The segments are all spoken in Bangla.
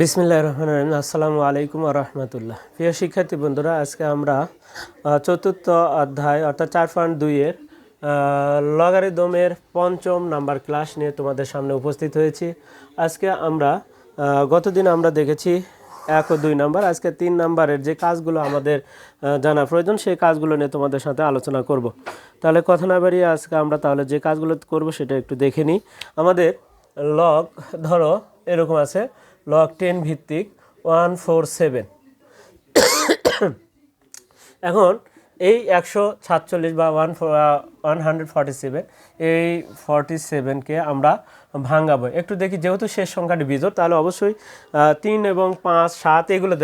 বিসমিল্লাহ রহমান রহিম। আসসালামু আলাইকুম রহমতুল্লাহ। প্রিয় শিক্ষার্থী বন্ধুরা, আজকে আমরা চতুর্থ অধ্যায় অর্থাৎ চার পয়েন্ট দুইয়ের লগারিদমের পঞ্চম নাম্বার ক্লাস নিয়ে তোমাদের সামনে উপস্থিত হয়েছি। আজকে আমরা গতদিন আমরা দেখেছি এক ও দুই নাম্বার। আজকে তিন নাম্বারের যে কাজগুলো আমাদের জানা প্রয়োজন, সেই কাজগুলো নিয়ে তোমাদের সাথে আলোচনা করব। তাহলে কথা না বাড়িয়ে আজকে আমরা তাহলে যে কাজগুলো করব সেটা একটু দেখে নিই। আমাদের লগ, ধরো, এরকম আছে। লগ টেন ভিত্তিক ওয়ান ফোর সেভেন এখন এই একশো সাতচল্লিশ বা one one hundred forty seven এই ফর্টি সেভেনকে আমরা ভাঙাবো। একটু দেখি, যেহেতু শেষ সংখ্যাটি বিজোড়, তাহলে অবশ্যই তিন এবং পাঁচ, সাত, এগুলো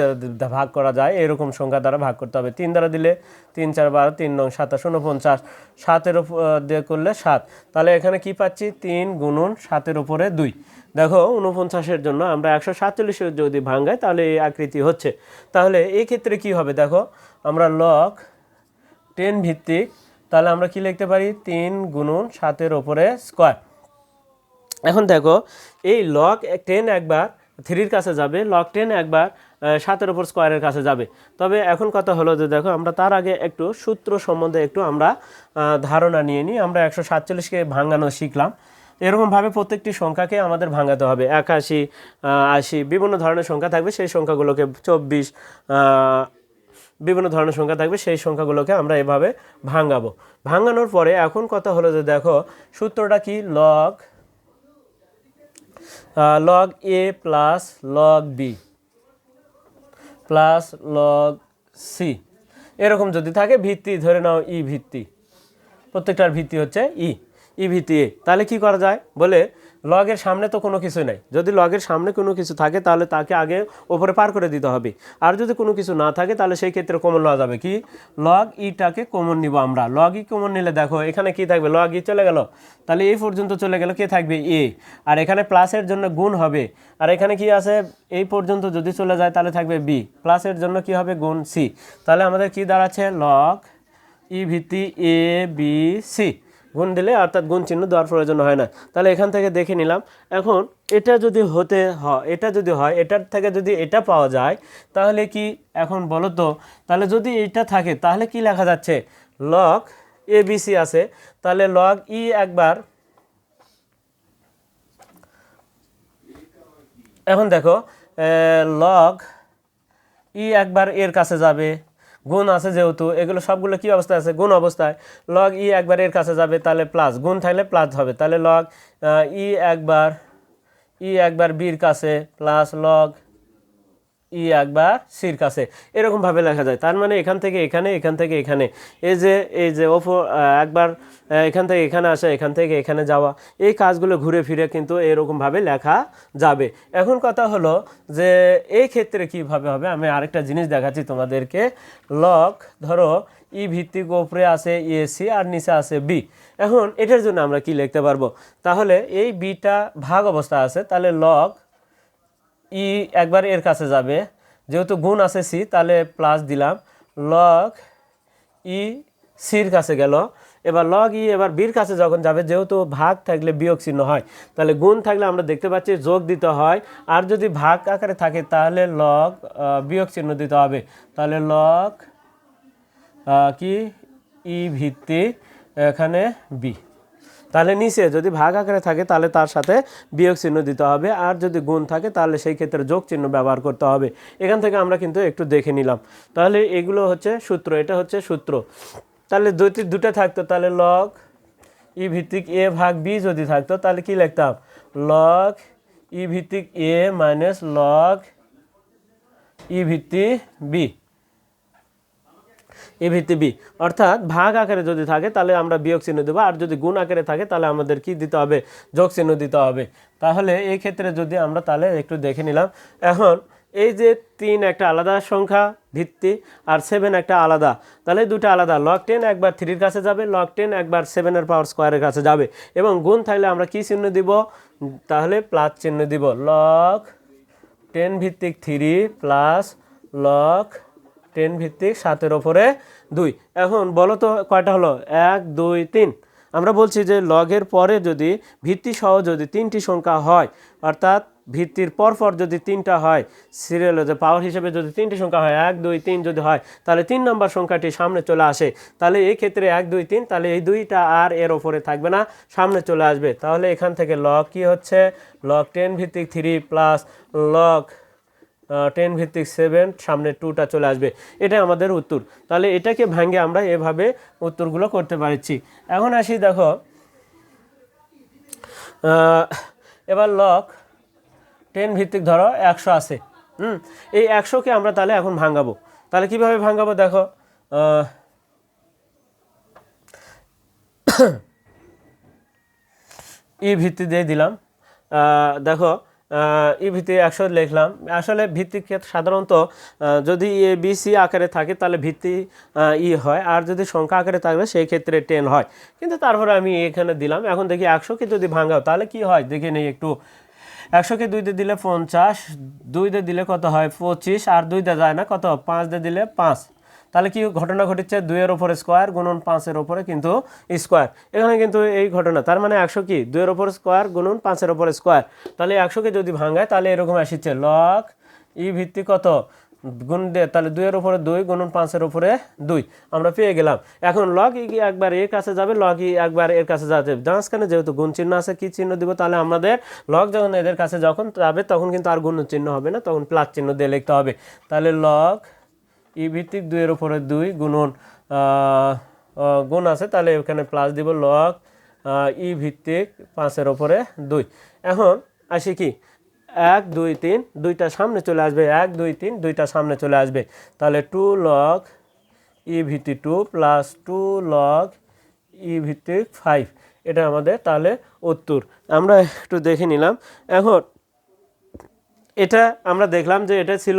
ভাগ করা যায়, এরকম সংখ্যা দ্বারা ভাগ করতে হবে। তিন দ্বারা দিলে তিন চার বারো তিন নং সাতাশ উনপঞ্চাশ সাতের ওপ- আহ, দিয়ে করলে সাত। তাহলে এখানে কি পাচ্ছি? তিন গুণন সাতের উপরে দুই। দেখো উনপঞ্চাশের জন্য আমরা একশো সাতচল্লিশের যদি ভাঙাই তাহলে এই আকৃতি হচ্ছে। তাহলে এই ক্ষেত্রে কি হবে? দেখো আমরা লক টেন ভিত্তিক তাহলে আমরা কি লিখতে পারি? তিন গুণন সাতের ওপরে স্কোয়ার এখন দেখো এই লক টেন একবার থ্রির কাছে যাবে লক টেন একবার সাতের ওপর স্কোয়ারের কাছে যাবে। তবে এখন কথা হলো যে দেখো, আমরা তার আগে একটু সূত্র সম্বন্ধে একটু আমরা ধারণা নিয়ে নিই। আমরা একশো সাতচল্লিশকে ভাঙানো শিখলাম। এরকমভাবে প্রত্যেকটি সংখ্যাকে আমাদের ভাঙাতে হবে। একাশি আশি, বিভিন্ন ধরনের সংখ্যা থাকবে। সেই সংখ্যাগুলোকে চব্বিশ বিভিন্ন ধরনের সংখ্যা থাকবে। সেই সংখ্যাগুলোকে আমরা এভাবে ভাঙাবো। ভাঙানোর পরে এখন কথা হলো যে দেখো, সূত্রটা কি? Log log A plus log B plus log C. এরকম যদি থাকে, ভিত্তি, ধরে নাও ই ভিত্তি। প্রত্যেকটার ভিত্তি হচ্ছে ই। ই ভিত্তি এ। তাহলে কি করা যায়? বলে লগের সামনে তো কোনো কিছু নাই। যদি লগের সামনে কোনো কিছু থাকে, তাহলে তাকে আগে ওপরে পার করে দিতে হবে। আর যদি কোনো কিছু না থাকে, তাহলে সেই ক্ষেত্রে কমন নেওয়া যাবে কি? লগ ইটাকে কমন নিব আমরা। লগ ই কমন নিলে দেখো, এখানে কি থাকবে? লগ ই চলে গেল। তাহলে এই পর্যন্ত চলে গেল, কে থাকবে? এ আর এখানে প্লাসের জন্য গুণ হবে। আর এখানে কি আছে? এই পর্যন্ত যদি চলে যায়, তাহলে থাকবে বি প্লাসের জন্য কি হবে? গুণ সি তাহলে আমাদের কি দাঁড়াচ্ছে? লগ ই ভিত্তি এ বি সি গুণ দিলে অর্থাৎ গুণ চিহ্ন দেওয়ার প্রয়োজন হয় না। তাহলে এখান থেকে দেখে নিলাম, এখন এটা যদি হতে হয় এটা যদি হয়, এটার থেকে যদি এটা পাওয়া যায়, তাহলে কি এখন বলো তো, তাহলে যদি এটা থাকে, তাহলে কি লেখা যাচ্ছে? লগ এ বি সি আছে। তাহলে লগ ই একবার, এখন দেখো লগ ই একবার এর কাছে যাবে। গুণ আছে যেহেতু, এগুলো সবগুলো কি অবস্থায় আছে? গুণ অবস্থায়। লগ ই একবার এর কাছে যাবে, তাহলে প্লাস গুণ থাকলে প্লাস হবে। তাহলে লগ ই একবার ই একবার বির কাছে প্লাস লগ ই একবার সির কাছে এরকমভাবে লেখা যায়। তার মানে এখান থেকে এখানে, এখান থেকে এখানে। এই যে এই যে ওপর একবার এখান থেকে এখানে আসা, এখান থেকে এখানে যাওয়া, এই কাজগুলো ঘুরে ফিরে কিন্তু এরকমভাবে লেখা যাবে। এখন কথা হলো যে, এই ক্ষেত্রে কীভাবে হবে? আমি আরেকটা জিনিস দেখাচ্ছি তোমাদেরকে। লক, ধরো, ই ভিত্তিক ওপরে আছে এসি আর নিচে আছে বি। এখন এটার জন্য আমরা কি লিখতে পারব? তাহলে এই বিটা ভাগ অবস্থা আছে। তাহলে লক ই একবার এর কাছে যাবে। যেহেতু গুণ আছে সি, তাহলে প্লাস দিলাম। লগ ই সির কাছে গেল। এবার লগ ই এবার বির কাছে যখন যাবে, যেহেতু ভাগ থাকলে বিয়োগ চিহ্ন হয়, তাহলে গুণ থাকলে আমরা দেখতে পাচ্ছি যোগ দিতে হয়। আর যদি ভাগ আকারে থাকে, তাহলে লগ বিয়োগ চিহ্ন দিতে হবে। তাহলে লগ কি? ই ভিত্তি এখানে বি। তাহলে নিচে যদি ভাগ আকারে থাকে, তাহলে তার সাথে বিয়োগ চিহ্ন দিতে হবে। আর যদি গুণ থাকে, তাহলে সেই ক্ষেত্রে যোগ চিহ্ন ব্যবহার করতে হবে। এখান থেকে আমরা কিন্তু একটু দেখে নিলাম। তাহলে এগুলো হচ্ছে সূত্র, এটা হচ্ছে সূত্র। তাহলে দুটি দুটো থাকতো, তাহলে লগ ই ভিত্তিক এ ভাগ বি যদি থাকতো, তাহলে কি লিখতাম? লগ ই ভিত্তিক এ মাইনাস লগ ই ভিত্তি বি এ ভিত্তি বি। অর্থাৎ ভাগ আকারে যদি থাকে, তাহলে আমরা বিয়োগ চিহ্ন দেবো। আর যদি গুণ আকারে থাকে, তাহলে আমাদের কি দিতে হবে? যোগ চিহ্ন দিতে হবে। তাহলে এই ক্ষেত্রে যদি আমরা তাহলে একটু দেখে নিলাম। এখন এই যে তিন একটা আলাদা সংখ্যা ভিত্তি আর সেভেন একটা আলাদা, তাহলে দুটো আলাদা। লক টেন একবার থ্রির কাছে যাবে লক টেন একবার সেভেনের পাওয়ার স্কোয়ারের কাছে যাবে। এবং গুণ থাকলে আমরা কি চিহ্ন দিব? তাহলে প্লাস চিহ্ন দিব। লক টেন ভিত্তিক থ্রি প্লাস লক টেন ভিত্তিক সাতের ওপরে দুই। এখন বলো তো কয়টা হলো? এক, দুই, তিন। আমরা বলছি যে লগের পরে যদি ভিত্তি সহ যদি তিনটি সংখ্যা হয়, অর্থাৎ ভিত্তির পরপর যদি তিনটা হয় সিরিয়াল যে পাওয়ার হিসেবে যদি তিনটি সংখ্যা হয়, এক, দুই, তিন যদি হয়, তাহলে তিন নম্বর সংখ্যাটি সামনে চলে আসে। তাহলে এই ক্ষেত্রে এক, দুই, তিন, তাহলে এই দুইটা আর এর ওপরে থাকবে না, সামনে চলে আসবে। তাহলে এখান থেকে লক কি হচ্ছে? লক টেন ভিত্তিক থ্রি প্লাস লগ টেন ভিত্তিক সেভেন সামনে টুটা চলে আসবে। এটা আমাদের উত্তর। তাহলে এটাকে ভাঙে আমরা এভাবে উত্তরগুলো করতে পারছি। এখন আসি দেখো এবার লক টেন ভিত্তিক ধরো, একশো আছে। হুম, এই একশোকে আমরা তাহলে এখন ভাঙাবো। তাহলে কীভাবে ভাঙাবো দেখো ই ভিত্তি দিয়ে দিলাম। দেখো ই ভিত্তি একশো লিখলাম। আসলে ভিত্তি ক্ষেত্রে সাধারণত যদি এ, বি, সি আকারে থাকে, তাহলে ভিত্তি ই হয়। আর যদি সংখ্যা আকারে থাকলে সেই ক্ষেত্রে টেন হয়। কিন্তু তারপরে আমি এখানে দিলাম, এখন দেখি একশোকে যদি ভাঙাও, তাহলে কি হয়? দেখে নেই একটু। একশোকে দুই দিয়ে দিলে পঞ্চাশ, দুই দিয়ে দিলে কত হয়? পঁচিশ, আর দুই দিয়ে যায় না, কত? পাঁচ দিয়ে দিলে পাঁচ। তাহলে কি ঘটনা ঘটেছে দুইয়ের ওপরে স্কোয়ার গুণন পাঁচের ওপরে কিন্তু স্কোয়ার এখানে কিন্তু এই ঘটনা, তার মানে একশো কি? দুইয়ের ওপরে স্কোয়ার গুণন পাঁচের ওপরে স্কোয়ার তাহলে একশোকে যদি ভাঙায়, তাহলে এরকম আসছে লক ই ভিত্তি কত? গুণ দিয়ে তাহলে দুইয়ের উপরে দুই গুণন পাঁচের উপরে দুই। আমরা পেয়ে গেলাম। এখন লগ ই একবার এর কাছে যাবে? লগ ই একবার এর কাছে যাবে। মাঝখানে যেহেতু গুণ চিহ্ন আছে, কি চিহ্ন দিব? তাহলে আমাদের লগ যখন এদের কাছে যখন যাবে, তখন কিন্তু আর গুণ চিহ্ন হবে না, তখন প্লাস চিহ্ন দিয়ে লিখতে হবে। তাহলে লগ ই ভিত্তিক দুইয়ের উপরে দুই গুণন গুণ আছে, তাহলে এখানে প্লাস দিব লগ ই ভিত্তিক পাঁচের ওপরে দুই। এখন আসি কি? এক, দুই, তিন, দুইটা সামনে চলে আসবে। এক, দুই, তিন, দুইটা সামনে চলে আসবে। তাহলে টু লগ ই ভিত্তি two plus two log E ভিত্তিক ফাইভ এটা আমাদের তাহলে উত্তর। আমরা একটু দেখে নিলাম। এখন এটা আমরা দেখলাম যে এটা ছিল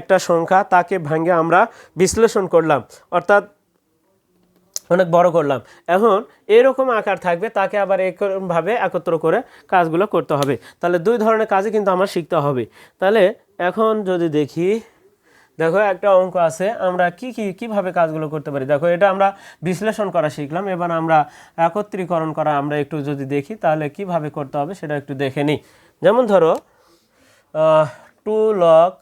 একটা সংখ্যা, তাকে ভাঙে আমরা বিশ্লেষণ করলাম। অর্থাৎ অনেক বড় করলাম। এখন এরকম আকার থাকবে, তাকে আবার এরকমভাবে একত্র করে কাজগুলো করতে হবে। তাহলে দুই ধরনের কাজই কিন্তু আমার শিখতে হবে। তাহলে এখন যদি দেখি, দেখো একটা অঙ্ক আছে, আমরা কি কি, কীভাবে কাজগুলো করতে পারি? দেখো এটা আমরা বিশ্লেষণ করা শিখলাম, এবার আমরা একত্রীকরণ করা আমরা একটু যদি দেখি, তাহলে কীভাবে করতে হবে সেটা একটু দেখে নিই। যেমন ধরো two log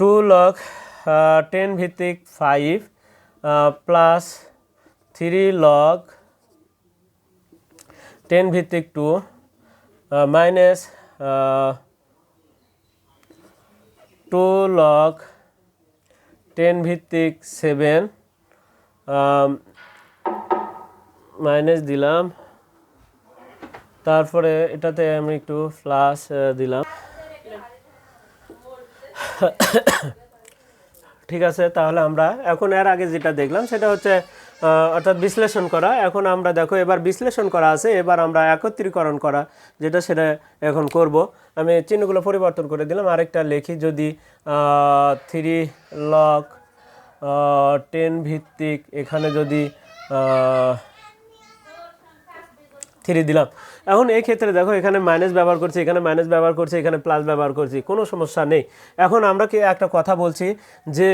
two log ten ভিত্তিক five plus three log ten ভিত্তিক two minus two log ten ভিত্তিক সেভেন মাইনাস দিলাম তারপরে এটাতে আমি একটু প্লাস দিলাম। ঠিক আছে, তাহলে আমরা এখন এর আগে যেটা দেখলাম সেটা হচ্ছে অর্থাৎ বিশ্লেষণ করা। এখন আমরা দেখো, এবার বিশ্লেষণ করা আছে, এবার আমরা একত্রীকরণ করা, যেটা সেটা এখন করব। আমি চিহ্নগুলো পরিবর্তন করে দিলাম, আরেকটা লিখি, যদি থ্রি লক টেন ভিত্তিক, এখানে যদি থ্রি দিলাম। এখন এই ক্ষেত্রে দেখো, এখানে মাইনাস ব্যবহার করছি, এখানে মাইনাস ব্যবহার করছি, এখানে প্লাস ব্যবহার করছি, কোনো সমস্যা নেই। এখন আমরা কি একটা কথা বলছি যে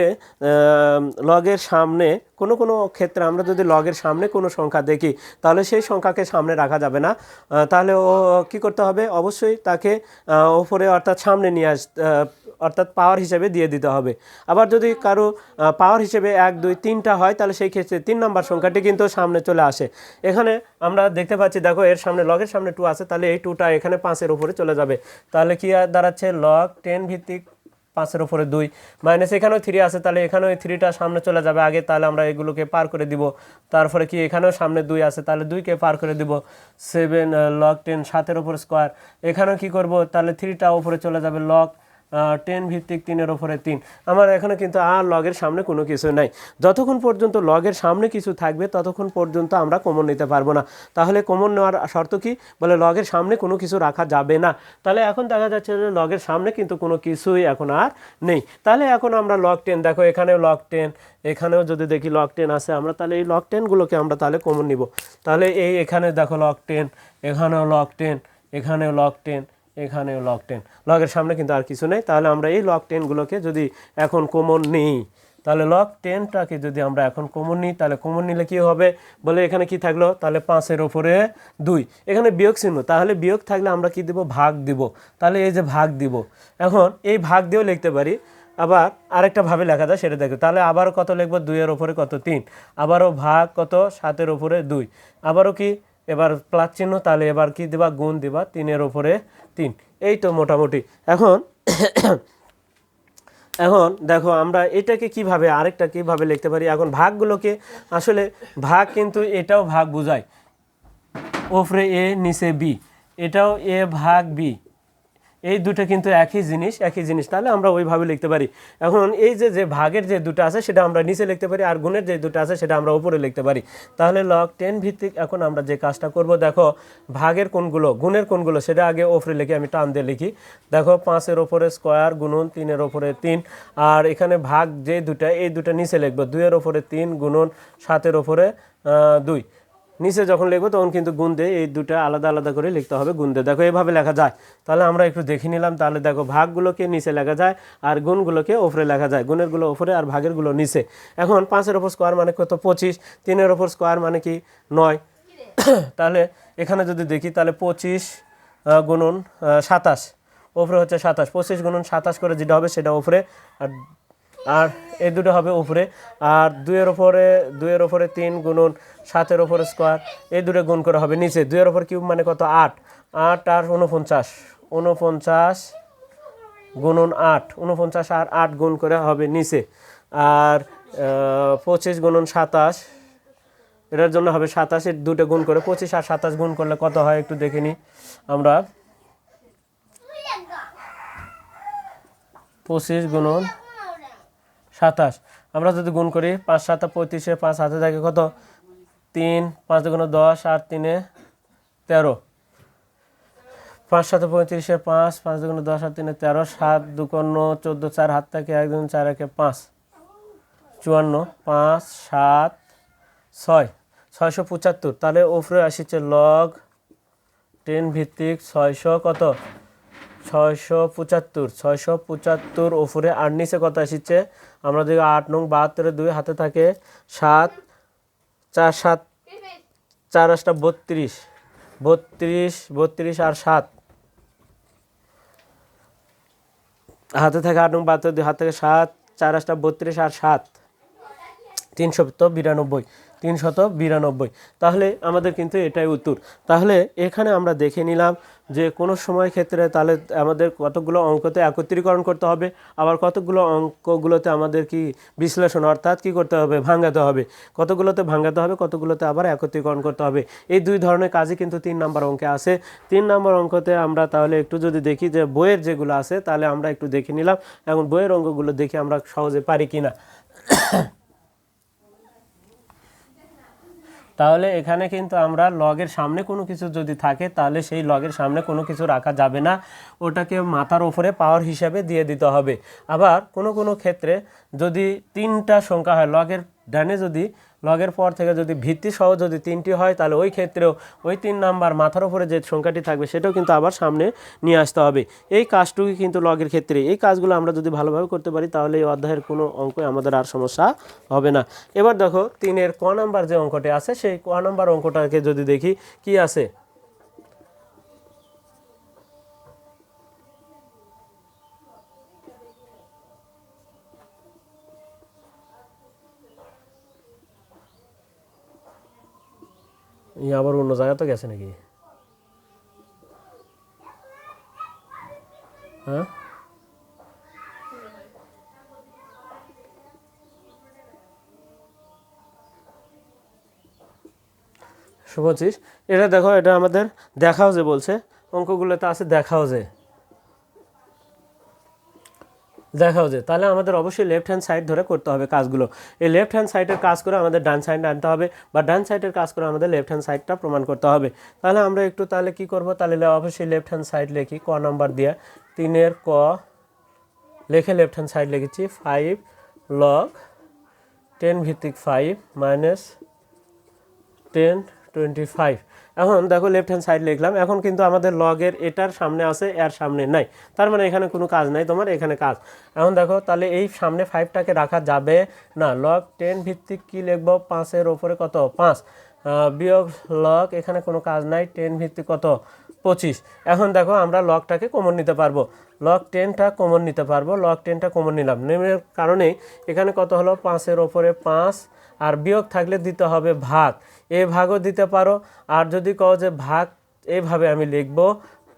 লগের সামনে কোনো কোনো ক্ষেত্রে আমরা যদি লগের সামনে কোনো সংখ্যা দেখি, তাহলে সেই সংখ্যাকে সামনে রাখা যাবে না। তাহলে ও কি করতে হবে? অবশ্যই তাকে ওপরে অর্থাৎ সামনে নিয়ে আস অর্থাৎ পাওয়ার হিসেবে দিয়ে দিতে হবে। আবার যদি কারও পাওয়ার হিসেবে এক, দুই, তিনটা হয়, তাহলে সেই ক্ষেত্রে তিন নম্বর সংখ্যাটি কিন্তু সামনে চলে আসে। এখানে আমরা দেখতে পাচ্ছি, দেখো, এর সামনে লগের সামনে টু আছে, তাহলে এই টুটা এখানে পাঁচের উপরে চলে যাবে। তাহলে কি দাঁড়াচ্ছে? লক টেন ভিত্তিক পাঁচের উপরে দুই। মাইনাস এখানেও থ্রি আছে, তাহলে এখানেও থ্রিটা সামনে চলে যাবে। আগে তাহলে আমরা এগুলোকে পার করে দিব। তারপরে কি এখানেও সামনে দুই আছে, তাহলে দুইকে পার করে দিব। সেভেন লক টেন সাতের উপরে স্কোয়ার এখানেও কি করব? তাহলে থ্রিটা ওপরে চলে যাবে লগ টেন ভিত্তিক তিনের ওপরে তিন। আমার এখানে কিন্তু আর লগের সামনে কোনো কিছু নাই। যতক্ষণ পর্যন্ত লগের সামনে কিছু থাকবে, ততক্ষণ পর্যন্ত আমরা কমন নিতে পারব না। তাহলে কমন নেওয়ার শর্ত কি? বলে লগের সামনে কোনো কিছু রাখা যাবে না। তাহলে এখন দেখা যাচ্ছে যে লগের সামনে কিন্তু কোনো কিছুই এখন আর নেই। তাহলে এখন আমরা লগ টেন দেখো এখানেও লগ টেন এখানেও যদি দেখি লগ টেন আছে, আমরা তাহলে এই লগ টেনগুলোকে আমরা তাহলে কমন নিব। তাহলে এই এখানে দেখো লগ টেন এখানেও লগ টেন এখানেও লগ টেন এখানেও লক টেন লগের সামনে কিন্তু আর কিছু নেই। তাহলে আমরা এই লক টেনগুলোকে যদি এখন কমন নেই, তাহলে লক টেনটাকে যদি আমরা এখন কমন নিই, তাহলে কমন নিলে কি হবে? বলে এখানে কি থাকল? তাহলে পাঁচের ওপরে দুই। এখানে বিয়োগ চিহ্ন। তাহলে বিয়োগ থাকলে আমরা কি দিব? ভাগ দিব। তাহলে এই যে ভাগ দিব। এখন এই ভাগ দিয়েও লিখতে পারি। আবার আরেকটা ভাবে লেখা যায়, সেটা দেখো। তাহলে আবারও কত লিখব? দুইয়ের ওপরে কত? তিন। আবারও ভাগ কত? সাতের ওপরে দুই। আবারও কি? এবার প্লাস চিহ্ন। তাহলে এবার কি দিবা? গুণ দিবা। তিনের ওপরে তিন। এই তো মোটামুটি। এখন এখন দেখো আমরা এটাকে কীভাবে, আরেকটা কীভাবে লিখতে পারি? এখন ভাগগুলোকে, আসলে ভাগ কিন্তু এটাও ভাগ বোঝায়। ওপরে এ, নিচে বি। এটাও এ ভাগ বি। এই দুটো কিন্তু একই জিনিস একই জিনিস, তাহলে আমরা ওইভাবে লিখতে পারি। এখন এই যে যে ভাগের যে দুটো আছে, সেটা আমরা নিচে লিখতে পারি, আর গুণের যে দুটো আছে, সেটা আমরা উপরে লিখতে পারি। তাহলে লগ টেন ভিত্তিক এখন আমরা যে কাজটা করব, দেখো ভাগের কোনগুলো, গুণের কোনগুলো, সেটা আগে ওপরে লিখে আমি টান দিয়ে লিখি। দেখো পাঁচের ওপরে স্কোয়ার গুণন, তিনের ওপরে তিন, আর এখানে ভাগ যে দুটা, এই দুটা নিচে লিখব। দুইয়ের ওপরে তিন গুণন, সাতের ওপরে দুই। নিচে যখন লিখব, তখন কিন্তু গুণ এই দুটো আলাদা আলাদা করে লিখতে হবে গুণ দেখো, এভাবে লেখা যায়। তাহলে আমরা একটু দেখে নিলাম, তাহলে দেখো, ভাগগুলোকে নিচে লেখা যায় আর গুণগুলোকে ওপরে লেখা যায়। গুণেরগুলো ওপরে আর ভাগেরগুলো নিচে। এখন পাঁচের ওপর স্কোয়ার মানে কত? পঁচিশ। তিনের ওপর স্কোয়ার মানে কি? নয়। তাহলে এখানে যদি দেখি, তাহলে পঁচিশ গুণন সাতাশ। ওপরে হচ্ছে সাতাশ। পঁচিশ গুণন সাতাশ করে যেটা হবে, সেটা ওপরে। আর আর এই দুটো হবে উপরে। আর দুইয়ের ওপরে দুইয়ের ওপরে তিন গুণন সাতের ওপরে স্কোয়ার এই দুটো গুণ করে হবে নিচে। দুইয়ের ওপর কিউব মানে কত? আট। আট আর উনপঞ্চাশ উনপঞ্চাশ গুণন আট। উনপঞ্চাশ আর আট গুণ করে হবে নিচে। আর পঁচিশ গুণন সাতাশ, এটার জন্য হবে সাতাশের দুটো গুণ করে পঁচিশ আর সাতাশ গুণ করলে কত হয় একটু দেখে নিই আমরা। পঁচিশ গুণন সাতাশ। আমরা যদি গুণ করি পাঁচ সাতা পঁয়ত্রিশে পাঁচ হাতে থাকে কত? তিন, পাঁচ দুগুণ দশ আর তিনে তেরো। পাঁচ সাথে পঁয়ত্রিশে পাঁচ পাঁচ দুগুণ দশ আর তিনে তেরো, সাত দুকন্ন চোদ্দ, চার হাত থাকে এক, দুগুণ চার, একে পাঁচ। চুয়ান্ন, পাঁচ, সাত, ছয়। ছয়শো পঁচাত্তর। তাহলে ওপরে আসছে লগ টেন ভিত্তিক ছয়শো কত? ছয়শো পঁচাত্তর ছয়শো পঁচাত্তর ওপরে আর নিচে কত এসেছে? আমরা দেখি আট নং বাহাত্তরে দুই হাতে থাকে সাত, চার সাত, চার আটটা বত্রিশ বত্রিশ বত্রিশ আর সাত। হাতে থাকে আট নং বাহাত্তর দুই হাত থেকে সাত, চার আটটা বত্রিশ আর সাত। তিনশত বিরানব্বই। তিনশত বিরানব্বই। তাহলে আমাদের কিন্তু এটাই উত্তর। তাহলে এখানে আমরা দেখে নিলাম যে কোনো সময় ক্ষেত্রে তাহলে আমাদের কতগুলো অঙ্কতে একত্রীকরণ করতে হবে, আবার কতগুলো অঙ্কগুলোতে আমাদের কি বিশ্লেষণ, অর্থাৎ কি করতে হবে, ভাঙাতে হবে। কতগুলোতে ভাঙাতে হবে, কতগুলোতে আবার একত্রীকরণ করতে হবে। এই দুই ধরনের কাজই কিন্তু তিন নাম্বার অঙ্কে আছে। তিন নাম্বার অঙ্কতে আমরা তাহলে একটু যদি দেখি যে বইয়ের যেগুলো আছে, তাহলে আমরা একটু দেখে নিলাম, এখন বইয়ের অঙ্কগুলো দেখে আমরা সহজে পারি কিনা। তাহলে এখানে কিন্তু আমরা লগের সামনে কোনো কিছু যদি থাকে, তাহলে সেই লগের সামনে কোনো কিছু রাখা যাবে না। ওটাকে মাথার ওপরে পাওয়ার হিসাবে দিয়ে দিতে হবে। আবার কোনো কোনো ক্ষেত্রে যদি তিনটা সংখ্যা হয়, লগের ডানে যদি লগের পর থেকে যদি ভিত্তি সহ যদি তিনটি হয়, তাহলে ওই ক্ষেত্রেও ওই তিন নাম্বার মাথার উপরে যে সংখ্যাটি থাকবে, সেটাও কিন্তু আবার সামনে নিয়ে আসতে হবে। এই কাজটুকুই কিন্তু লগের ক্ষেত্রে, এই কাজগুলো আমরা যদি ভালোভাবে করতে পারি, তাহলে এই অধ্যায়ের কোনো অঙ্ক আমাদের আর সমস্যা হবে না। এবার দেখো, তিনের ক নাম্বার যে অঙ্কটি আছে, সেই ক নাম্বার অঙ্কটাকে যদি দেখি, কি আছে? আবার অন্য জায়গা তো গেছে নাকি? হ্যাঁ? শুভচিস এটা দেখো, এটা আমাদের দেখাও যে বলছে, অঙ্কগুলোতে আছে দেখাও যে। দেখাও যে তাহলে আমাদের অবশ্যই লেফট হ্যান্ড সাইড ধরে করতে হবে কাজগুলো। এই লেফট হ্যান্ড সাইডের কাজ করে আমাদের ডান সাইড আনতে হবে বা ডান সাইডের কাজ করে আমাদের লেফট হ্যান্ড সাইডটা প্রমাণ করতে হবে। তাহলে আমরা একটু তাহলে কি করব? তাহলে অবশ্যই লেফট হ্যান্ড সাইড লিখি, ক নাম্বার দিয়ে। তিনের ক, লেখে লেফট হ্যান্ড সাইড লিখেছি। ফাইভ লগ টেন ভিত্তিক five minus ten twenty five এখন দেখো লেফট হ্যান্ড সাইড লিখলাম। এখন কিন্তু আমাদের লগের এটার সামনে আছে, এর সামনে নাই। তার মানে এখানে কোনো কাজ নাই, তোমার এখানে কাজ। এখন দেখো, তাহলে এই সামনে ফাইভটাকে রাখা যাবে না। লগ টেন ভিত্তিক কি লিখব? পাঁচের ওপরে কত? পাঁচ। বিয়োগ লগ এখানে কোনো কাজ নাই। টেন ভিত্তিক কত? পঁচিশ। এখন দেখো, আমরা লকটাকে কমন নিতে পারব। লক টেনটা কমন নিতে পারব। লক টেনটা কমন নিলাম। নেমের কারণে এখানে কত হলো? পাঁচের ওপরে পাঁচ। আর বিয়োগ থাকলে দিতে হবে ভাগ। এ ভাগও দিতে পারো। আর যদি কও যে ভাগ এইভাবে আমি লিখব।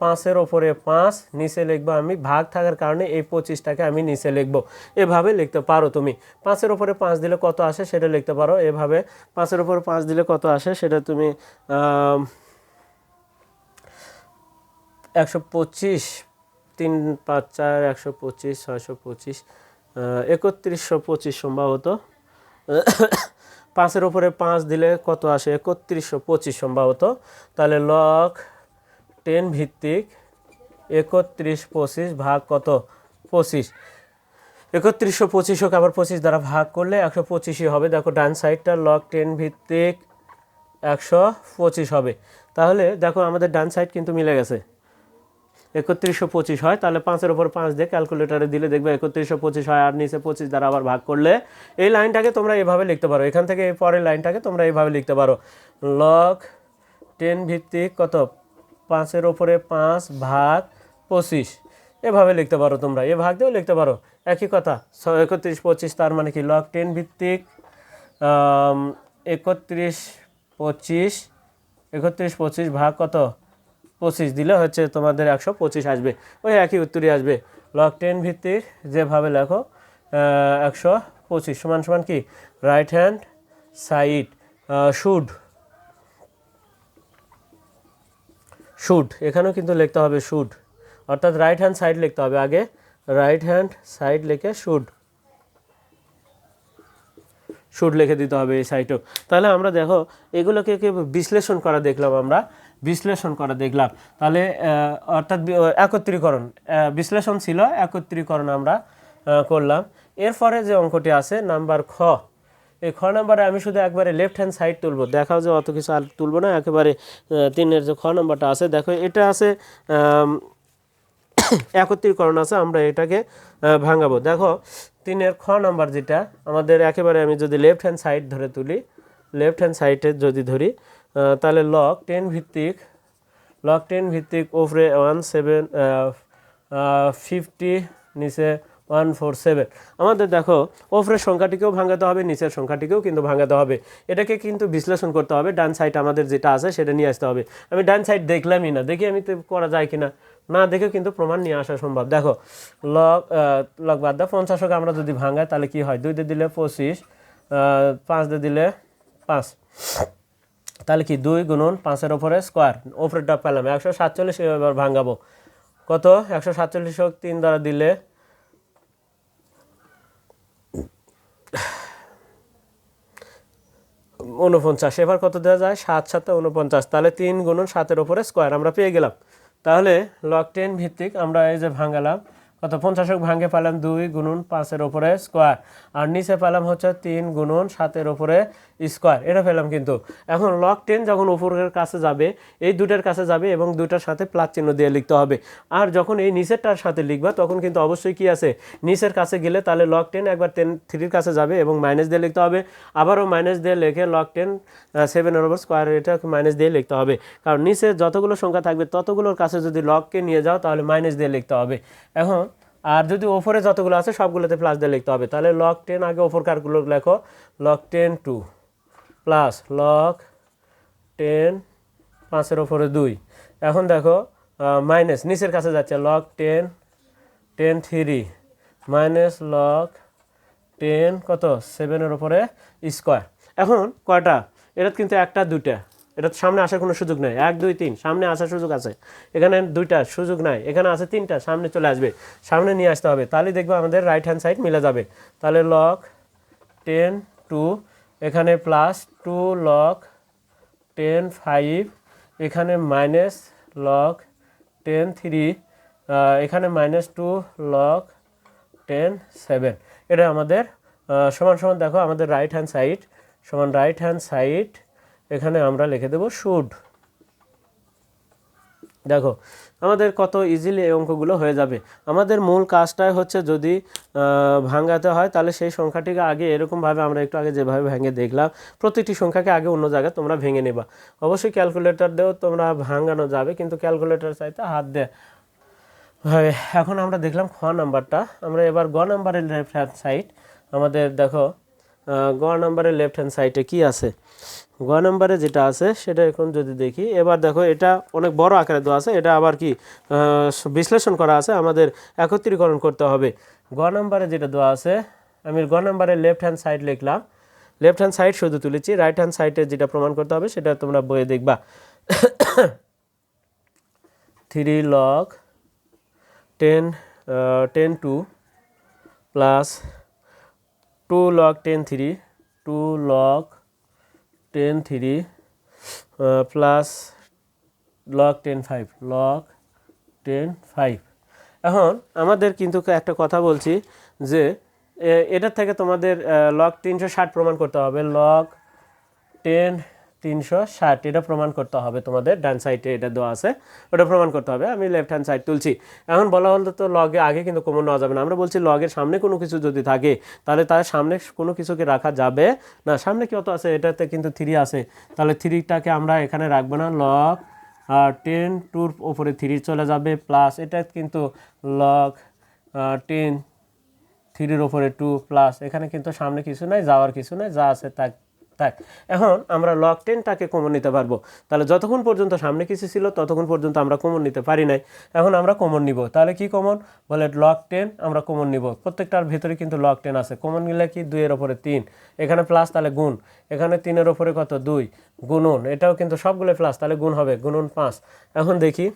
পাঁচের ওপরে পাঁচ, নিচে লিখব আমি। ভাগ থাকার কারণে এই পঁচিশটাকে আমি নিচে লিখব। এভাবে লিখতে পারো তুমি। পাঁচের ওপরে পাঁচ দিলে কত আসে সেটা লিখতে পারো। এভাবে পাঁচের ওপরে পাঁচ দিলে কত আসে সেটা তুমি একশো পঁচিশ, তিন, পাঁচ, চার, একশো পঁচিশ, ছয়শো পঁচিশ একত্রিশশো পঁচিশ সম্ভবত। পাঁচের ওপরে পাঁচ দিলে কত আসে? একত্রিশশো পঁচিশ সম্ভবত। তাহলে লক টেন ভিত্তিক একত্রিশ পঁচিশ ভাগ কত? পঁচিশ। একত্রিশশো পঁচিশ আবার পঁচিশ দ্বারা ভাগ করলে একশো পঁচিশই হবে। দেখো ডান সাইডটা লক টেন ভিত্তিক একশো পঁচিশ হবে। তাহলে দেখো আমাদের ডান সাইড কিন্তু মিলে গেছে। একত্রিশশো পঁচিশ হয়, তাহলে পাঁচের ওপর পাঁচ দিয়ে ক্যালকুলেটারে দিলে দেখবে একত্রিশশো পঁচিশ হয়, আর নিচে পঁচিশ দ্বারা আবার ভাগ করলে এই লাইনটাকে তোমরা এভাবে লিখতে পারো। এখান থেকে এই পরের লাইনটাকে তোমরা এইভাবে লিখতে পারো। লক টেন ভিত্তিক কত? পাঁচের ওপরে পাঁচ ভাগ পঁচিশ। এভাবে লিখতে পারো তোমরা। এ ভাগ দিয়েও লিখতে পারো। একই কথা একত্রিশ পঁচিশ তার মানে কি? লক টেন ভিত্তিক একত্রিশ পঁচিশ একত্রিশ পঁচিশ ভাগ কত? পঁচিশ, দিলে হচ্ছে তোমাদের একশো পঁচিশ আসবে। ওই একই উত্তরই আসবে। লক টেন ভিত্তিক যেভাবে লেখো একশো পঁচিশ, সমান সমান কি? Right hand side should should এখানেও কিন্তু লিখতে হবে শুড অর্থাৎ রাইট হ্যান্ড সাইড লিখতে হবে আগে। রাইট হ্যান্ড সাইড লিখে শুড শুড লিখে দিতে হবে এই সাইটও তাহলে আমরা দেখো, এগুলোকে কি বিশ্লেষণ করা দেখলাম আমরা? বিশ্লেষণ করা দেখলাম। তাহলে অর্থাৎ একত্রীকরণ বিশ্লেষণ ছিল, একত্রীকরণ আমরা করলাম। এরপরে যে অঙ্কটি আছে, নাম্বার খ। এই খ নাম্বারে আমি শুধু একবারে লেফট হ্যান্ড সাইড তুলবো। দেখাও যে অত কিছু আর তুলবো না, একেবারে তিনের যে খ নাম্বারটা আছে, দেখো, এটা আছে একত্রীকরণ আছে, আমরা এটাকে ভাঙাবো। দেখো, তিনের খ নাম্বার যেটা, আমাদের একেবারে আমি যদি লেফট হ্যান্ড সাইড ধরে তুলি লেফট হ্যান্ড সাইডে যদি ধরি তাহলে লক টেন ভিত্তিক লক টেন ভিত্তিক ওপরে ওয়ান সেভেন ফিফটি নিচে ওয়ান ফোর সেভেন আমাদের দেখো ওপরের সংখ্যাটিকেও ভাঙাতে হবে, নিচের সংখ্যাটিকেও কিন্তু ভাঙাতে হবে। এটাকে কিন্তু বিশ্লেষণ করতে হবে, ডান সাইড আমাদের যেটা আছে সেটা নিয়ে আসতে হবে। আমি ডান সাইড দেখলামই না, দেখি আমি তো করা যায় কি না না দেখেও কিন্তু প্রমাণ নিয়ে আসা সম্ভব। দেখো লগ লগ বাদ দা পঞ্চাশকে আমরা যদি ভাঙাই, তাহলে কি হয়? দুই দিয়ে দিলে পঁচিশ পাঁচ দিয়ে দিলে পাঁচ। তাহলে কি দুই গুণন পাঁচের ওপরে স্কোয়ার ওপরেরটা পেলাম। একশো সাতচল্লিশ এবার ভাঙাবো। কত? একশো সাতচল্লিশ হোক তিন দ্বারা দিলে উনপঞ্চাশ এবার কত দেওয়া যায়? সাত সাতে উনপঞ্চাশ তাহলে তিন গুণন সাতের ওপরে স্কোয়ার আমরা পেয়ে গেলাম। তাহলে লক টেন ভিত্তিক আমরা এই যে ভাঙালাম, কত? পঞ্চাশক ভাঙে পেলাম দুই গুণন পাঁচের ওপরে স্কোয়ার আর নিচে পেলাম হচ্ছে তিন গুণন সাতের ওপরে স্কোয়ার, এটা পেলাম কিন্তু। এখন লক টেন যখন উপরের কাছে যাবে, এই দুটার কাছে যাবে এবং দুটার সাথে প্লাস চিহ্ন দিয়ে লিখতে হবে। আর যখন এই নিচেরটার সাথে লিখবা, তখন কিন্তু অবশ্যই কি আছে? নিচের কাছে গেলে তাহলে লক টেন একবার টেন থ্রির কাছে যাবে এবং মাইনাস দিয়ে লিখতে হবে। আবারও মাইনাস দিয়ে লিখে লক টেন সেভেনের ওপর স্কোয়ার এটা মাইনাস দিয়ে লিখতে হবে। কারণ নিচে যতগুলো সংখ্যা থাকবে, ততগুলোর কাছে যদি লককে নিয়ে যাও, তাহলে মাইনাস দিয়ে লিখতে হবে। এখন, আর যদি ওপরে যতগুলো আছে, সবগুলোতে প্লাস দিয়ে লিখতে হবে। তাহলে লক টেন আগে ওপর কারগুলো লেখো। Log ten two plus log ten পাঁচের ওপরে দুই। এখন দেখো মাইনাস নিচের কাছে যাচ্ছে log ten ten three minus log ten কত? সেভেনের ওপরে স্কোয়ার এখন কয়টা? এটা কিন্তু একটা, দুইটা। এটা সামনে আসার কোনো সুযোগ নেই। এক, দুই, তিন। সামনে আসার সুযোগ আছে। এখানে দুইটা সুযোগ নাই। এখানে আছে তিনটা, সামনে চলে আসবে। সামনে নিয়ে আসতে হবে। তাহলে দেখবে আমাদের রাইট হ্যান্ড সাইড মিলে যাবে। তাহলে লক টেন টু এখানে plus two log ten five এখানে মাইনাস লক টেন থ্রি এখানে minus two log ten seven এটা আমাদের সমান সমান দেখো আমাদের রাইট হ্যান্ড সাইড সমান রাইট হ্যান্ড সাইড এখানে আমরা লিখে দেবো শুড দেখো আমাদের কত ইজিলি এই অঙ্কগুলো হয়ে যাবে। আমাদের মূল কাজটাই হচ্ছে যদি ভাঙাতে হয়, তাহলে সেই সংখ্যাটিকে আগে এরকমভাবে আমরা একটু আগে যেভাবে ভেঙে দেখলাম, প্রতিটি সংখ্যাকে আগে অন্য জায়গায় তোমরা ভেঙে নেবা। অবশ্যই ক্যালকুলেটর দিয়েও তোমরা ভাঙানো যাবে, কিন্তু ক্যালকুলেটর চাইতে হাত দিয়ে হয়, এখন আমরা দেখলাম খ নাম্বারটা। আমরা এবার গ নাম্বারের লেফট হ্যান্ড সাইড আমাদের দেখো গ নাম্বারের লেফট হ্যান্ড সাইডে কি আছে? গ নাম্বারে যেটা আছে, সেটা এখন যদি দেখি, এবার দেখো এটা অনেক বড় আকারে দেওয়া আছে, এটা আবার কি বিশ্লেষণ করা আছে, আমাদের একত্রীকরণ করতে হবে। গ নাম্বারে যেটা দেওয়া আছে, আমি গ নাম্বারের লেফট হ্যান্ড সাইড লিখলাম। লেফট হ্যান্ড সাইড শুধু তুলেছি রাইট হ্যান্ড সাইডে যেটা প্রমাণ করতে হবে, সেটা তোমরা বইয়ে দেখবা। Three log ten ten two plus two log ten three two log ten three plus log ten five log ten five এখন আমাদের কিন্তু একটা কথা বলছি যে এটার থেকে তোমাদের লক তিনশো ষাট প্রমাণ করতে হবে। লক টেন তিনশো ষাট, এটা প্রমাণ করতে হবে তোমাদের। ডান সাইডে এটা দেওয়া আছে, ওটা প্রমাণ করতে হবে। আমি লেফট হ্যান্ড সাইড তুলছি। এখন বলা হলো তো লগে আগে কিন্তু কমন নেওয়া যাবে না। আমরা বলছি লগের সামনে কোনো কিছু যদি থাকে, তাহলে তার সামনে কোনো কিছুকে রাখা যাবে না। সামনে কত আছে? এটাতে কিন্তু থ্রি আছে। তাহলে থ্রিটাকে আমরা এখানে রাখব না। লগ আর টেন টুর ওপরে থ্রি চলে যাবে। প্লাস এটা কিন্তু লগ টেন থ্রির ওপরে টু প্লাস এখানে কিন্তু সামনে কিছু নাই, যাওয়ার কিছু নাই। যা আছে তা থাক এখন আমরা লক টেনটাকে কমন নিতে পারব। তাহলে যতক্ষণ পর্যন্ত সামনে কিছু ছিল, ততক্ষণ পর্যন্ত আমরা কমন নিতে পারি নাই। এখন আমরা কমন নিব। তাহলে কি কমন বলে লক টেন আমরা কমন নিব। প্রত্যেকটার ভিতরে কিন্তু লক টেন আছে। কমন নিলে কি? দুইয়ের ওপরে তিন। এখানে প্লাস তাহলে গুণ। এখানে তিনের ওপরে কত? দুই। গুণন। এটাও কিন্তু সবগুলো প্লাস তাহলে গুণ হবে। গুণন পাঁচ। এখন দেখি।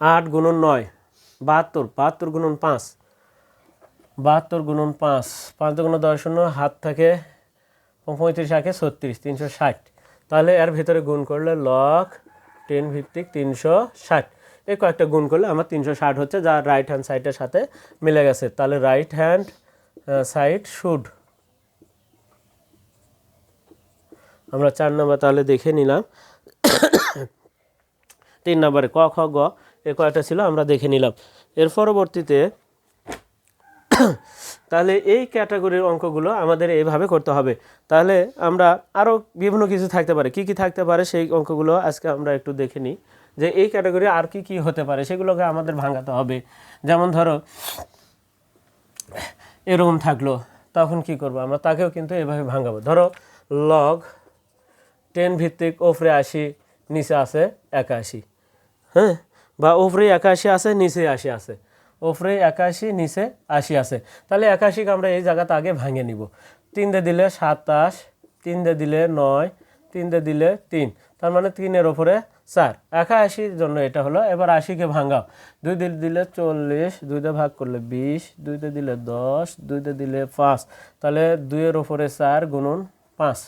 আট গুণন নয়। বাহাত্তর। বাহাত্তর গুণন পাঁচ। বাহাত্তর গুণন পাঁচ। পাঁচ দুগুণ দশ শূন্য। হাত থাকে পঁয়ত্রিশ আঁকে ছত্রিশ, তিনশো ষাট। তাহলে এর ভিতরে গুণ করলে লক টেন ভিত্তিক তিনশো ষাট। এই কয়েকটা গুণ করলে আমার তিনশো ষাট হচ্ছে, যা রাইট হ্যান্ড সাইডের সাথে মিলে গেছে। তাহলে রাইট হ্যান্ড সাইড শুড আমরা চার নম্বর তাহলে দেখে নিলাম। তিন নম্বরে ক, খ, গ, এ কয়টা ছিল আমরা দেখে নিলাম। এর পরবর্তীতে তাহলে এই ক্যাটাগরির অঙ্কগুলো আমাদের এইভাবে করতে হবে। তাহলে আমরা আরও বিভিন্ন কিছু থাকতে পারে। কি কি থাকতে পারে সেই অঙ্কগুলো আজকে আমরা একটু দেখে নিই। যে এই ক্যাটাগরি আর কি কি হতে পারে সেগুলোকে আমাদের ভাঙাতে হবে। যেমন ধরো এরকম থাকল, তখন কি করব আমরা? তাকেও কিন্তু এভাবে ভাঙাবো। ধরো লগ টেন ভিত্তিক ওপরে আশি, নিচে আছে একাশি। হ্যাঁ? বা ওপরে একাশি আছে, নিচে আশি আছে। ওপরে একাশি, নিচে আশি আছে। তাহলে একাশিকে আমরা এই জায়গাতে আগে ভাঙে নিব। তিন দিয়ে দিলে সাতাশ, তিন দিয়ে দিলে নয়, তিন দিয়ে দিলে তিন। তার মানে তিনের ওপরে চার। একাশির জন্য এটা হলো, এবার আশিকে ভাঙাও। দুই দিয়ে দিলে চল্লিশ দুইতে ভাগ করলে বিশ দুইতে দিলে দশ দুইতে দিলে পাঁচ। তাহলে দুইয়ের ওপরে চার গুণন পাঁচ।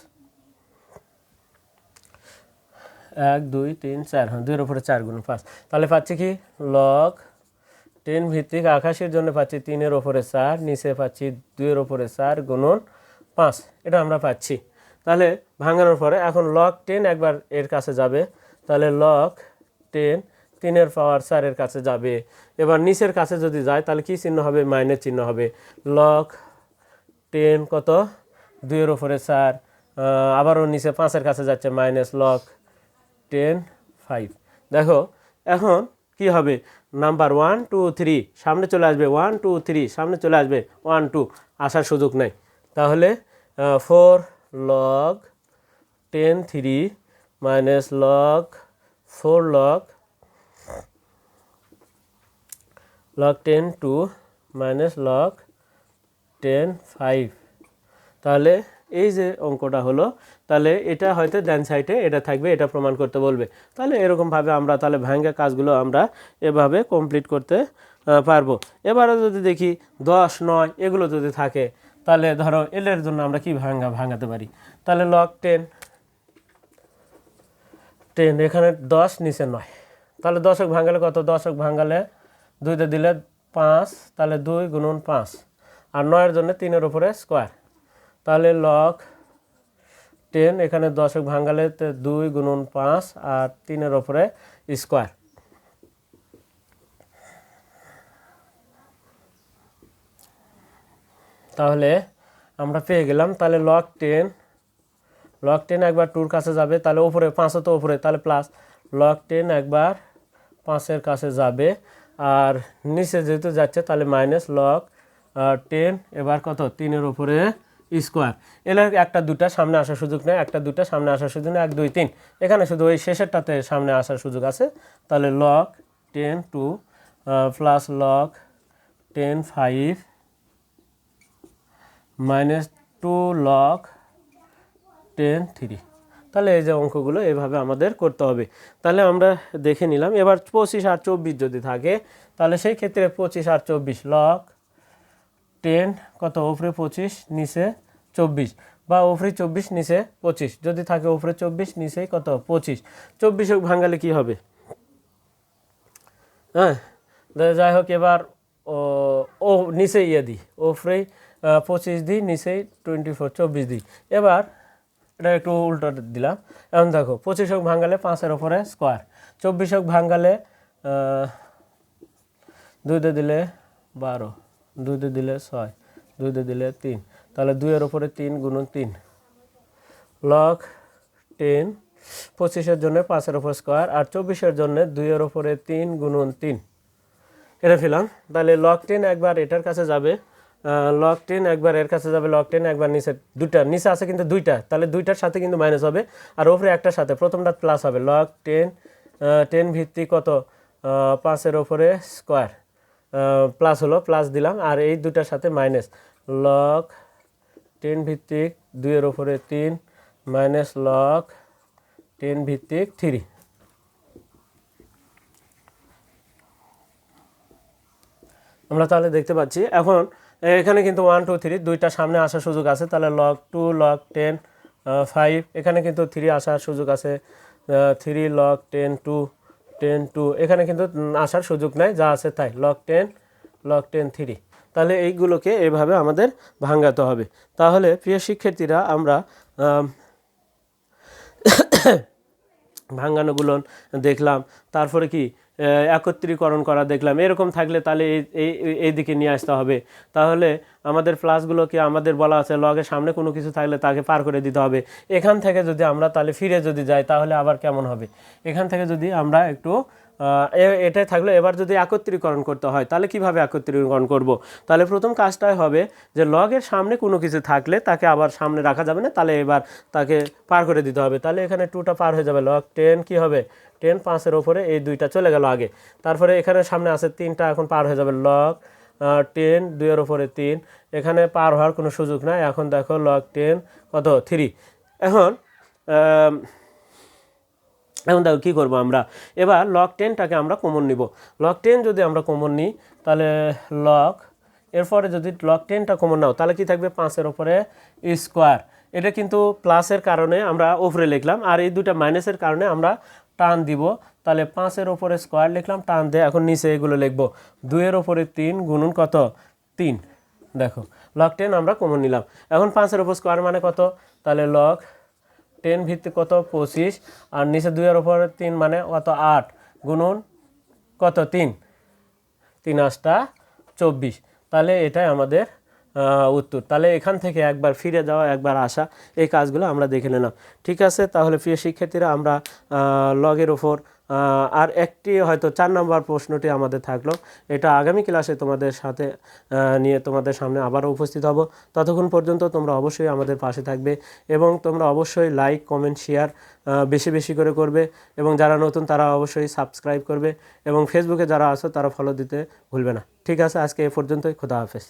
এক, দুই, তিন, চার। হ্যাঁ দুইয়ের ওপরে চার গুণ পাঁচ। তাহলে পাচ্ছি কি? লগ টেন ভিত্তিক আকাশের জন্য পাচ্ছি তিনের ওপরে চার, নিচে পাচ্ছি দুইয়ের ওপরে চার গুণন পাঁচ। এটা আমরা পাচ্ছি। তাহলে ভাঙানোর পরে এখন লক টেন একবার এর কাছে যাবে। তাহলে লক টেন তিনের পাওয়ার চারের কাছে যাবে। এবার নিচের কাছে যদি যায়, তাহলে কি চিহ্ন হবে? মাইনের চিহ্ন হবে। লক টেন কত? দুইয়ের ওপরে চার। আবারও নিচে পাঁচের কাছে যাচ্ছে মাইনাস লক টেন ফাইভ দেখো, এখন কি হবে? নাম্বার ওয়ান টু থ্রি সামনে চলে আসবে ওয়ান টু থ্রি সামনে চলে আসবে ওয়ান টু আসার সুযোগ নেই। তাহলে four log ten three minus log four log log ten two minus log ten five তাহলে এই যে অঙ্কটা হলো, তাহলে এটা হয়তো ডান সাইডে এটা থাকবে, এটা প্রমাণ করতে বলবে। তাহলে এরকমভাবে আমরা তাহলে ভাঙ্গা কাজগুলো আমরা এভাবে কমপ্লিট করতে পারব। এবারে যদি দেখি দশ, নয়, এগুলো যদি থাকে, তাহলে ধরো এলের জন্য আমরা কি ভাঙ্গা, ভাঙাতে পারি? তাহলে লক টেন টেন এখানে দশ, নিচে নয়। তাহলে দশক ভাঙালে কত? দশক ভাঙালে দুইতে দিলে পাঁচ, তাহলে দুই গুণন পাঁচ। আর নয়ের জন্য তিনের উপরে স্কোয়ার তাহলে লক টেন এখানে দশক ভাঙালে তে দুই গুণন পাঁচ আর তিনের ওপরে স্কোয়ার তাহলে আমরা পেয়ে গেলাম, তাহলে লক টেন লক টেন একবার টুর কাছে যাবে, তাহলে ওপরে পাঁচও তো ওপরে, তাহলে প্লাস লক টেন একবার পাঁচের কাছে যাবে, আর নিচে যেহেতু যাচ্ছে, তাহলে মাইনাস লক টেন এবার কত? তিনের উপরে স্কোয়ার। এর একটা দুটা সামনে আসার সুযোগ নেই একটা দুটা সামনে আসার সুযোগ নেই এক, দুই, তিন। এখানে শুধু ওই শেষেরটাতে সামনে আসার সুযোগ আছে। তাহলে log ten two plus log ten five minus two log ten three তাহলে এই যে অঙ্কগুলো এভাবে আমাদের করতে হবে। তাহলে আমরা দেখে নিলাম, এবার পঁচিশ আর চব্বিশ যদি থাকে, তাহলে সেই ক্ষেত্রে পঁচিশ আর চব্বিশ লক টেন কত? ওপরে পঁচিশ, নিচে চব্বিশ বা উপরে চব্বিশ নিচে পঁচিশ। যদি থাকে উপরে চব্বিশ নিচে কত? পঁচিশ। চব্বিশ ভাঙালে কি হবে? হ্যাঁ যাই হোক এবার ও নিচে ইয়ে দিই ওপরে পঁচিশ দিই নিচেই টোয়েন্টি ফোর চব্বিশ দিই এবার এটা একটু উল্টো দিলাম। এখন দেখো পঁচিশ হোক ভাঙালে পাঁচের ওপরে স্কোয়ার। চব্বিশ হোক আহ, দুইতে দিলে বারো দুইতে দিলে ছয় দুইতে দিলে তিন তাহলে দুইয়ের ওপরে তিন গুণন তিন। লক টেন, পঁচিশের জন্য পাঁচের ওপর স্কোয়ার, আর চব্বিশের জন্য দুইয়ের ওপরে তিন গুণন তিন। এটা ফেলাম। তাহলে লক টেন একবার এটার কাছে যাবে লক টেন একবার এর কাছে যাবে লক টেন একবার নিচে দুইটা, নিচে আছে কিন্তু দুইটা। তাহলে দুইটার সাথে কিন্তু মাইনাস হবে, আর ওপরে একটার সাথে। প্রথমটা প্লাস হবে। লক টেন টেন ভিত্তি কত? পাঁচের ওপরে স্কোয়ার প্লাস হলো প্লাস দিলাম, আর এই দুটার সাথে মাইনাস লক টেন ভিত্তিক, দুইয়ের ওপরে তিন মাইনাস লক টেন ভিত্তিক থ্রি আমরা তাহলে দেখতে পাচ্ছি, এখন এখানে কিন্তু ওয়ান টু থ্রি দুইটা সামনে আসার সুযোগ আছে, তাহলে log two log ten five এখানে কিন্তু থ্রি আসার সুযোগ আছে three log ten two ten two এখানে কিন্তু আসার সুযোগ নাই, যা আছে তাই log ten log ten three তাহলে এইগুলোকে এভাবে আমাদের ভাঙাতে হবে। তাহলে প্রিয় শিক্ষার্থীরা, আমরা ভাঙ্গানোগুলো দেখলাম, তারপরে কি একত্রীকরণ করা দেখলাম, এরকম থাকলে তাহলে এই, এই- দিকে নিয়ে আসতে হবে। তাহলে আমাদের প্লাসগুলোকে আমাদের বলা আছে লগের সামনে কোনো কিছু থাকলে তাকে পার করে দিতে হবে। এখান থেকে যদি আমরা তাহলে ফিরে যদি যাই, তাহলে আবার কেমন হবে? এখান থেকে যদি আমরা একটু এটাই থাকল। এবার যদি একত্রীকরণ করতে হয়, তাহলে কীভাবে একত্রীকরণ করব? তাহলে প্রথম কাজটাই হবে যে লগের সামনে কোনো কিছু থাকলে তাকে আবার সামনে রাখা যাবে না, তাহলে এবার তাকে পার করে দিতে হবে। তাহলে এখানে টুটা পার হয়ে যাবে। লগ টেন কি হবে? টেন পাঁচের ওপরে এই দুইটা চলে গেল আগে। তারপরে এখানে সামনে আছে তিনটা, এখন পার হয়ে যাবে লগ টেন দুইয়ের ওপরে তিন। এখানে পার হওয়ার কোনো সুযোগ নাই। এখন দেখো লগ টেন কত? থ্রি এখন এখন দেখো কী করব আমরা? এবার লক টেনটাকে আমরা কমন নিব। লক টেন যদি আমরা কমন নিই, তাহলে লক এরপরে যদি লক টেনটা কমন নাও, তাহলে কি থাকবে? পাঁচের ওপরে স্কোয়ার এটা কিন্তু প্লাসের কারণে আমরা উপরে লিখলাম, আর এই দুটা মাইনাসের কারণে আমরা টান দিব। তাহলে পাঁচের ওপরে স্কোয়ার লিখলাম, টান দিয়ে এখন নিচে এগুলো লিখব। দুইয়ের ওপরে তিন গুণন কত? তিন। দেখো লক টেন আমরা কমন নিলাম। এখন পাঁচের ওপর স্কোয়ার মানে কত? তাহলে লক টেন ভিত্তিক কত? পঁচিশ। আর নিচে দুইয়ের ওপরে তিন মানে কত? আট। গুণন কত? তিন। তিন আটটা চব্বিশ। তাহলে এটাই আমাদের উত্তর। তাহলে এখান থেকে একবার ফিরে যাওয়া, একবার আসা, এই কাজগুলো আমরা দেখে নিলাম। ঠিক আছে? তাহলে প্রিয় শিক্ষার্থীরা, আমরা লগের ওপর আর একটি হয়তো চার নম্বর প্রশ্নটি আমাদের থাকল। এটা আগামী ক্লাসে তোমাদের সাথে নিয়ে তোমাদের সামনে আবারও উপস্থিত হব। ততক্ষণ পর্যন্ত তোমরা অবশ্যই আমাদের পাশে থাকবে এবং তোমরা অবশ্যই লাইক, কমেন্ট, শেয়ার বেশি বেশি করে করবে এবং যারা নতুন তারা অবশ্যই সাবস্ক্রাইব করবে এবং ফেসবুকে যারা আছো তারা ফলো দিতে ভুলবে না। ঠিক আছে, আজকে এ পর্যন্তই। খোদা হাফেজ।